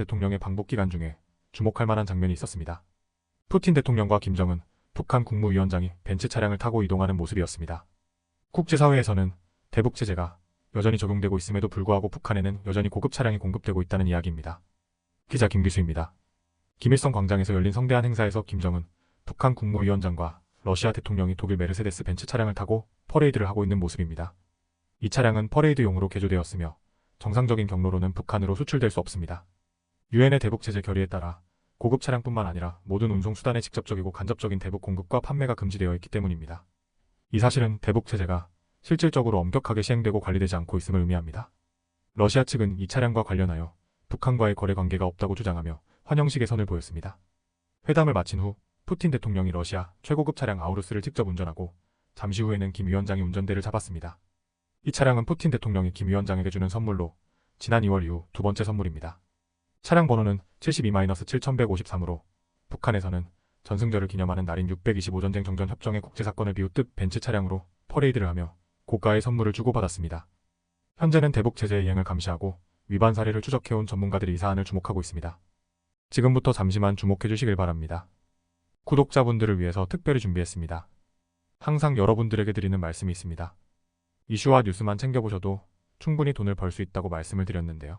대통령의 방북 기간 중에 주목할 만한 장면이 있었습니다. 푸틴 대통령과 김정은 북한 국무위원장이 벤츠 차량을 타고 이동하는 모습이었습니다. 국제사회에서는 대북 제재가 여전히 적용되고 있음에도 불구하고 북한에는 여전히 고급 차량이 공급되고 있다는 이야기입니다. 기자 김기수입니다. 김일성 광장에서 열린 성대한 행사에서 김정은 북한 국무위원장과 러시아 대통령이 독일 메르세데스 벤츠 차량을 타고 퍼레이드를 하고 있는 모습입니다. 이 차량은 퍼레이드용으로 개조되었으며 정상적인 경로로는 북한으로 수출될 수 없습니다. 유엔의 대북 제재 결의에 따라 고급 차량뿐만 아니라 모든 운송 수단의 직접적이고 간접적인 대북 공급과 판매가 금지되어 있기 때문입니다. 이 사실은 대북 제재가 실질적으로 엄격하게 시행되고 관리되지 않고 있음을 의미합니다. 러시아 측은 이 차량과 관련하여 북한과의 거래 관계가 없다고 주장하며 환영식의 선을 보였습니다. 회담을 마친 후 푸틴 대통령이 러시아 최고급 차량 아우루스를 직접 운전하고 잠시 후에는 김 위원장이 운전대를 잡았습니다. 이 차량은 푸틴 대통령이 김 위원장에게 주는 선물로 지난 2월 이후 두 번째 선물입니다. 차량 번호는 72-7153으로 북한에서는 전승절을 기념하는 날인 625전쟁 정전 협정의 국제사건을 비웃듯 벤츠 차량으로 퍼레이드를 하며 고가의 선물을 주고받았습니다. 현재는 대북 제재 이행을 감시하고 위반 사례를 추적해온 전문가들이 이 사안을 주목하고 있습니다. 지금부터 잠시만 주목해 주시길 바랍니다. 구독자분들을 위해서 특별히 준비했습니다. 항상 여러분들에게 드리는 말씀이 있습니다. 이슈와 뉴스만 챙겨보셔도 충분히 돈을 벌 수 있다고 말씀을 드렸는데요.